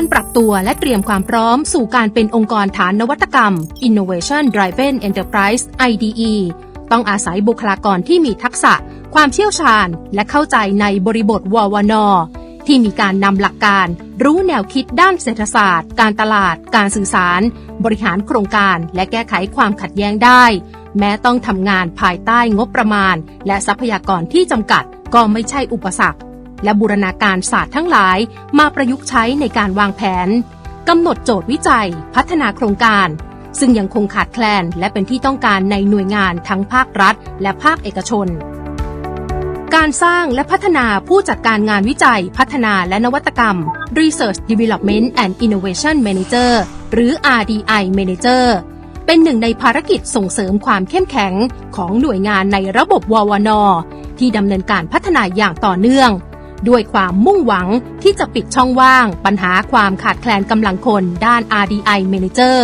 การปรับตัวและเตรียมความพร้อมสู่การเป็นองค์กรฐานนวัตกรรม Innovation Driven Enterprise IDE ต้องอาศัยบุคลากรที่มีทักษะ ความเชี่ยวชาญ และเข้าใจในบริบทววนที่มีการนำหลักการ รู้แนวคิดด้านเศรษฐศาสตร์ การตลาด การสื่อสาร บริหารโครงการ และแก้ไขความขัดแย้งได้ แม้ต้องทำงานภายใต้งบประมาณ และทรัพยากรที่จำกัด ก็ไม่ใช่อุปสรรค และบูรณาการศาสตร์ทั้งหลาย มาประยุกต์ใช้ในการวางแผนกำหนดโจทย์วิจัย พัฒนาโครงการ ซึ่งยังคงขาดแคลน และเป็นที่ต้องการในหน่วยงานทั้งภาครัฐ และภาคเอกชน การสร้างและพัฒนาผู้จัดการงานวิจัย พัฒนาและนวัตกรรม Research Development and Innovation Manager หรือ RDI Manager เป็นหนึ่งในภารกิจส่งเสริมความเข้มแข็งของหน่วยงานในระบบววน ที่ดำเนินการพัฒนาอย่างต่อเนื่อง ด้วยความมุ่งหวังที่จะปิดช่องว่าง ปัญหาความขาดแคลนกำลังคนด้าน RDI Manager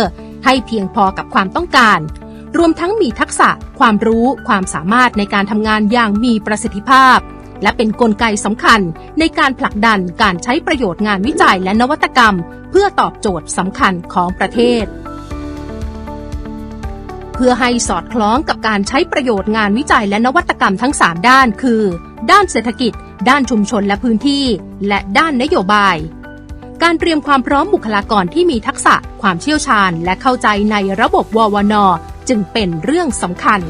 ให้เพียงพอกับความต้องการ รวมทั้งมีทักษะ ความรู้ ความสามารถในการทำงานอย่างมีประสิทธิภาพ และเป็นนกลไกสำคัญในการผลักดันการใช้ประโยชน์งานวิจัยและนวัตกรรม เพื่อตอบโจทย์สำคัญของประเทศเพื่อให้สอดคล้องกับการใช้ประโยชน์งานวิจัยและนวัตกรรมทั้ง 3 ด้าน คือ ด้านเศรษฐกิจ ด้านชุมชนและพื้นที่ และด้านนโยบาย การเตรียมความพร้อมบุคลากรที่มีทักษะ ความเชี่ยวชาญ และเข้าใจในระบบววนจึงเป็นเรื่องสำคัญ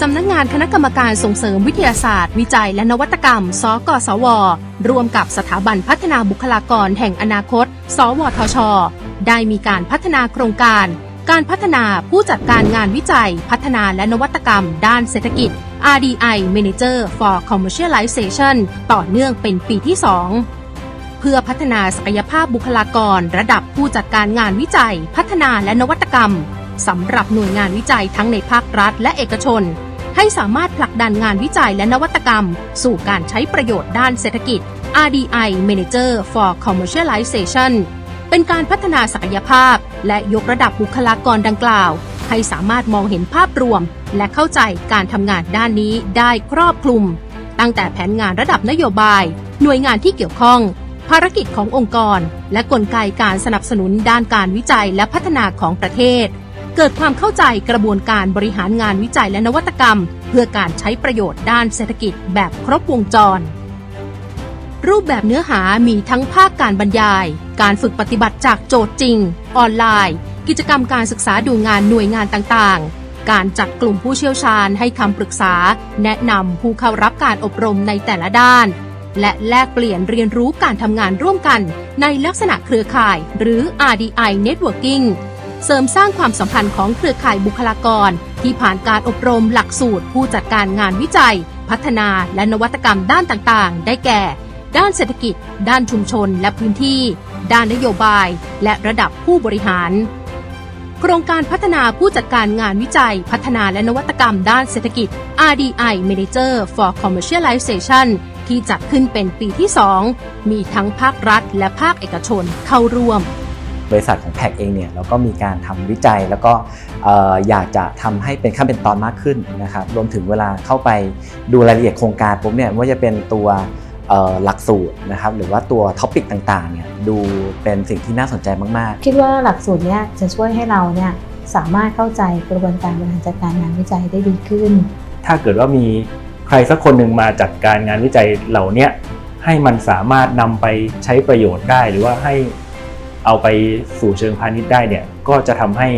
สำนักงานคณะกรรมการส่งเสริมวิทยาศาสตร์ วิจัยและนวัตกรรม สกสว ร่วมกับสถาบันพัฒนาบุคลากรแห่งอนาคต สวทช ได้มีการพัฒนาโครงการ การพัฒนาผู้จัดการงานวิจัย พัฒนาและนวัตกรรม ด้านเศรษฐกิจ RDI Manager for Commercialization ต่อเนื่องเป็นปีที่ 2 เพื่อพัฒนาศักยภาพบุคลากร ระดับผู้จัดการงานวิจัย พัฒนาและนวัตกรรมสำหรับหน่วยงานวิจัยทั้งในภาครัฐและเอกชน ให้สามารถผลักดันงานวิจัยและนวัตกรรม สู่การใช้ประโยชน์ด้านเศรษฐกิจ RDI Manager for Commercialization เป็นการพัฒนาศักยภาพ และยกระดับบุคลากรดังกล่าว ให้สามารถมองเห็นภาพรวม และเข้าใจการทำงานด้านนี้ได้ครอบคลุม ตั้งแต่แผนงานระดับนโยบาย หน่วยงานที่เกี่ยวข้อง ภารกิจขององค์กร และกลไกการสนับสนุนด้านการวิจัยและพัฒนาของประเทศ เกิดความเข้าใจกระบวนการบริหารงานวิจัยและนวัตกรรม เพื่อการใช้ประโยชน์ด้านเศรษฐกิจแบบครบวงจร รูปแบบเนื้อหามีทั้งภาคการบรรยาย การฝึกปฏิบัติจากโจทย์จริง ออนไลน์ กิจกรรมการศึกษาดูงานหน่วยงานต่างๆ การจัดกลุ่มผู้เชี่ยวชาญให้คำปรึกษา แนะนำผู้เข้ารับการอบรมในแต่ละด้าน และแลกเปลี่ยนเรียนรู้การทำงานร่วมกันในลักษณะเครือข่าย หรือ RDI Networking เสริมสร้างความสัมพันธ์ของเครือข่ายบุคลากร ที่ผ่านการอบรมหลักสูตร ผู้จัดการงานวิจัย พัฒนาและนวัตกรรมด้านต่างๆ ได้แก่ ด้านเศรษฐกิจ ด้านชุมชนและพื้นที่ ด้านนโยบาย และระดับผู้บริหาร โครงการพัฒนาผู้จัดการงานวิจัย พัฒนาและนวัตกรรมด้านเศรษฐกิจ RDI Manager for Commercialization ที่จัดขึ้นเป็นปีที่ 2 มีทั้งภาครัฐ และภาคเอกชนเข้าร่วม บริษัทของแพกเองเนี่ยเราก็มีการทำวิจัยแล้วก็เอ่ออยากจะทำให้เป็นขั้นเป็นตอนมากขึ้นนะครับรวมถึงเวลาเข้าไปดูรายละเอียดโครงการปุ๊บเนี่ยไม่ว่าจะเป็นตัว หลักสูตรนะครับหรือว่าตัวท็อปิกต่างๆเนี่ยดูเป็นสิ่งที่น่าสนใจมากคิดว่าหลักสูตรเนี้ยจะช่วยให้เราเนี่ยสามารถเข้าใจกระบวนการบริหารจัดการงานวิจัยได้ดีขึ้น ถ้าเกิดว่ามีใครสักคนหนึ่งมาจัดการงานวิจัยเหล่าเนี้ยให้มันสามารถนำไปใช้ประโยชน์ได้ หรือว่าให้เอาไปสู่เชิงพาณิชย์ได้เนี่ยก็จะทำให้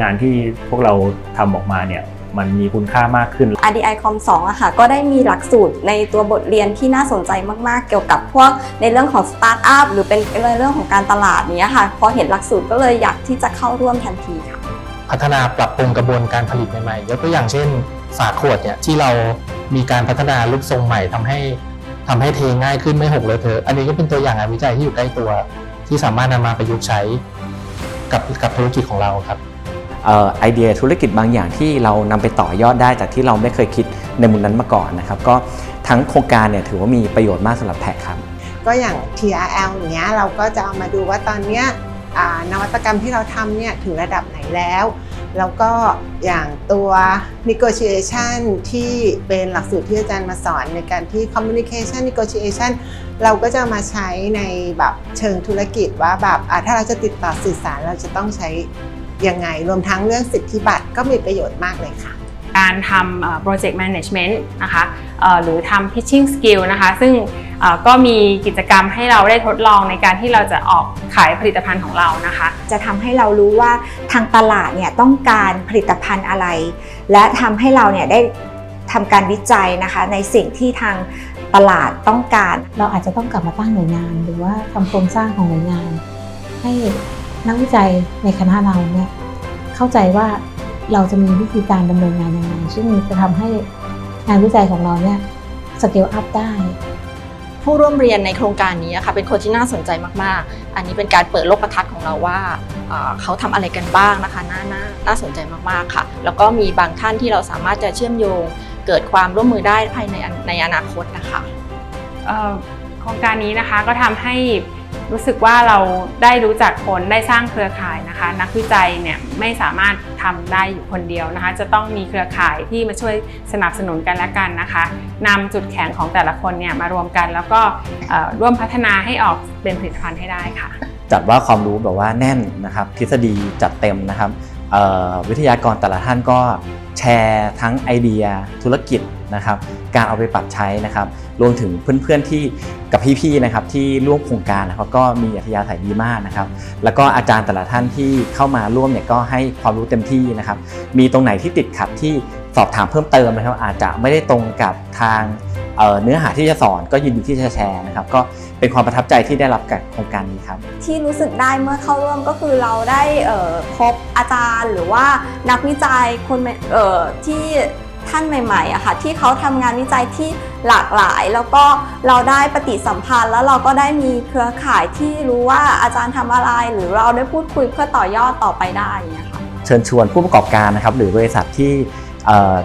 งานที่พวกเราทำออกมาเนี่ย มันมีคุณค่ามากขึ้น RDI Com 2อะค่ะก็ได้มีหลักสูตรในตัวบทเรียนที่น่าสนใจมากๆ เกี่ยวกับพวกในเรื่องของสตาร์ทอัพหรือเป็นในเรื่องของการตลาดเนี้ยค่ะ พอเห็นหลักสูตรก็เลยอยากที่จะเข้าร่วมทันทีค่ะ พัฒนาปรับปรุงกระบวนการผลิตใหม่ๆยกตัวอย่างเช่นฝาขวดเนี่ยที่เรามีการพัฒนารูปทรงใหม่ทำให้ทำให้เทง่ายขึ้นไม่หกเลยเธอะอันนี้ก็เป็นตัวอย่างงานวิจัยที่อยู่ใกล้ตัว ที่สามารถนำมาประยุกต์ใช้กับกับธุรกิจของเราครับๆเอ่อ ไอเดียธุรกิจบางอย่างที่เรานำไปต่อยอดได้จากที่เราไม่เคยคิดในมุมนั้นมาก่อนนะครับ ก็ทั้งโครงการเนี่ยถือว่ามีประโยชน์มากสำหรับแพกครับ ก็อย่าง TRL อย่างเงี้ยเราก็จะเอามาดูว่าตอนเนี้ยนวัตกรรมที่เราทำเนี่ยถึงระดับไหนแล้ว แล้วก็อย่างตัว negotiation ที่เป็นหลักสูตรที่อาจารย์มาสอนในการที่ communication negotiation เราก็จะมาใช้ในแบบเชิงธุรกิจว่าแบบถ้าเราจะติดต่อสื่อสารเราจะต้องใช้ ยังไง รวมทั้งเรื่องสิทธิบัตรก็มีประโยชน์มากเลยค่ะ การทำ project management นะคะเอ่อหรือทำ pitching skill นะคะ ซึ่งเอ่อก็มีกิจกรรมให้เราได้ทดลองในการที่เราจะออกขายผลิตภัณฑ์ของเรานะคะ จะทำให้เรารู้ว่าทางตลาดเนี่ยต้องการผลิตภัณฑ์อะไร และทำให้เราเนี่ยได้ทำการวิจัยนะคะในสิ่งที่ทางตลาดต้องการ เราอาจจะต้องกลับมาตั้งหน่วยงาน หรือว่าทำโครงสร้างของหน่วยงาน ให้ นักวิจัยในคณะเราเนี่ยเข้าใจว่าเราจะมีวิธีการดำเนินงานยังไงซึ่งจะทำให้งานวิจัยของเราเนี่ยสเกลอัพได้ ผู้ร่วมเรียนในโครงการนี้ค่ะเป็นคนที่น่าสนใจมากๆ อันนี้เป็นการเปิดโลกทัศน์ของเราว่าเอ่อเขาทำอะไรกันบ้างนะคะน่าน่าน่าสนใจมากๆค่ะ แล้วก็มีบางท่านที่เราสามารถจะเชื่อมโยง เกิดความร่วมมือได้ภายในในอนาคตนะคะเอ่อโครงการนี้นะคะก็ทำให้ รู้สึกว่าเราได้รู้จักคนได้สร้างเครือข่ายนะคะ นักวิจัยเนี่ยไม่สามารถทำได้อยู่คนเดียวนะคะ จะต้องมีเครือข่ายที่มาช่วยสนับสนุนกันและกันนะคะนำจุดแข็งของแต่ละคนเนี่ยมารวมกัน แล้วก็ร่วมพัฒนาให้ออกเป็นผลิตภัณฑ์ให้ได้ค่ะ จัดว่าความรู้แบบว่าแน่นนะครับ ทฤษฎีจัดเต็มนะครับวิทยากรแต่ละท่านก็แชร์ทั้งไอเดีย ธุรกิจ นะครับการเอาไปปรับใช้นะครับรวมถึงเพื่อนๆที่กับพี่ๆนะครับที่ร่วมโครงการนะครับก็มีอัธยาศัยดีมากนะครับ แล้วก็อาจารย์แต่ละท่านที่เข้ามาร่วมเนี่ยก็ให้ความรู้เต็มที่นะครับ มีตรงไหนที่ติดขัดที่สอบถามเพิ่มเติมนะครับ อาจจะไม่ได้ตรงกับทางเนื้อหาที่จะสอนก็ยินดีที่จะแชร์นะครับ ก็เป็นความประทับใจที่ได้รับกับโครงการนี้ครับ ที่รู้สึกได้เมื่อเข้าร่วมก็คือเราได้พบอาจารย์หรือว่านักวิจัยคนที่ ท่านใหม่ๆอะค่ะที่เขาทำงานวิจัยที่หลากหลาย แล้วก็เราได้ปฏิสัมพันธ์ แล้วเราก็ได้มีเครือข่ายที่รู้ว่าอาจารย์ทำอะไร หรือเราได้พูดคุยเพื่อต่อยอดต่อไปได้อย่างเงี้ยค่ะเชิญชวนผู้ประกอบการนะครับหรือบริษัทที่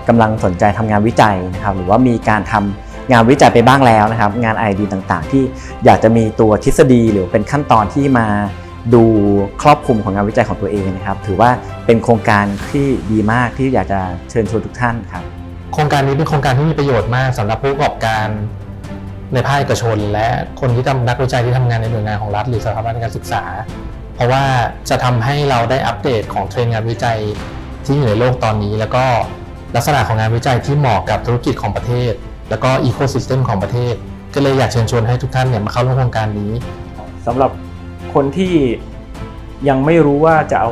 กำลังสนใจทำงานวิจัยนะครับหรือว่ามีการทำงานวิจัยไปบ้างแล้วนะครับ งาน ID ต่างๆ ที่อยากจะมีตัวทฤษฎีหรือเป็นขั้นตอนที่มา ดูครอบคลุมของงานวิจัยของตัวเองนะครับ ถือว่าเป็นโครงการที่ดีมากที่อยากจะเชิญชวนทุกท่านครับ โครงการนี้เป็นโครงการที่มีประโยชน์มากสำหรับผู้ประกอบการในภาคเอกชน และคนที่ทำนักวิจัยที่ทำงานในหน่วยงานของรัฐหรือสถาบันการศึกษา เพราะว่าจะทำให้เราได้อัปเดตของเทรนด์งานวิจัยที่อยู่ในโลกตอนนี้ แล้วก็ลักษณะของงานวิจัยที่เหมาะกับธุรกิจของประเทศ แล้วก็อีโคซิสเต็มของประเทศ ก็เลยอยากเชิญชวนให้ทุกท่านเนี่ยมาเข้าร่วมโครงการนี้สำหรับ คนที่ยังไม่รู้ว่าจะเอา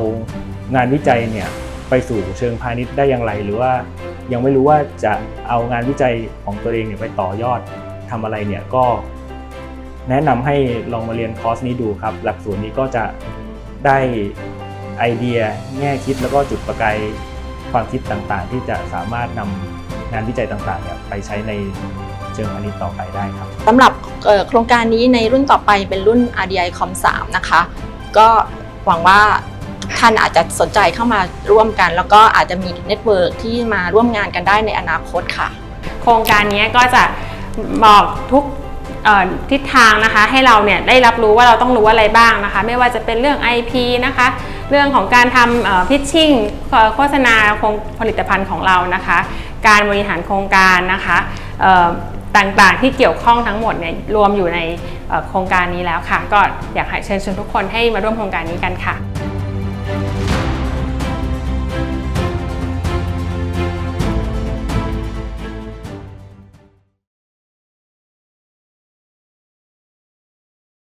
งานวิจัยเนี่ยไปสู่เชิงพาณิชย์ได้อย่างไร หรือว่ายังไม่รู้ว่าจะเอางานวิจัยของตัวเองเนี่ยไปต่อยอดทำอะไรเนี่ยก็ แนะนำให้ลองมาเรียนคอร์สนี้ดูครับ หลักสูตรนี้ก็จะได้ไอเดีย แง่คิดแล้วก็จุดประกายความคิดต่างๆ ที่จะสามารถนำ งานวิจัยต่างๆเนี่ยไปใช้ในเชิงพาณิชย์ต่อไปได้ครับสำหรับเอ่อโครงการนี้ในรุ่นต่อไปเป็นรุ่น RDI Com 3นะคะ ก็หวังว่าท่านอาจจะสนใจเข้ามาร่วมกัน แล้วก็อาจจะมีเน็ตเวิร์กที่มาร่วมงานกันได้ในอนาคตค่ะ โครงการนี้ก็จะบอกทุกเอ่อทิศทางนะคะให้เราเนี่ยได้รับรู้ว่าเราต้องรู้อะไรบ้างนะคะ ไม่ว่าจะเป็นเรื่อง IP นะคะ เรื่องของการทำพิชชิ่งโฆษณาโครงผลิตภัณฑ์ของเรานะคะ การบริหารโครงการนะคะต่างๆที่เกี่ยวข้องทั้งหมดเนี่ยรวมอยู่ในโครงการนี้แล้วค่ะ ก็อยากเชิญชวนทุกคนให้มาร่วมโครงการนี้กันค่ะ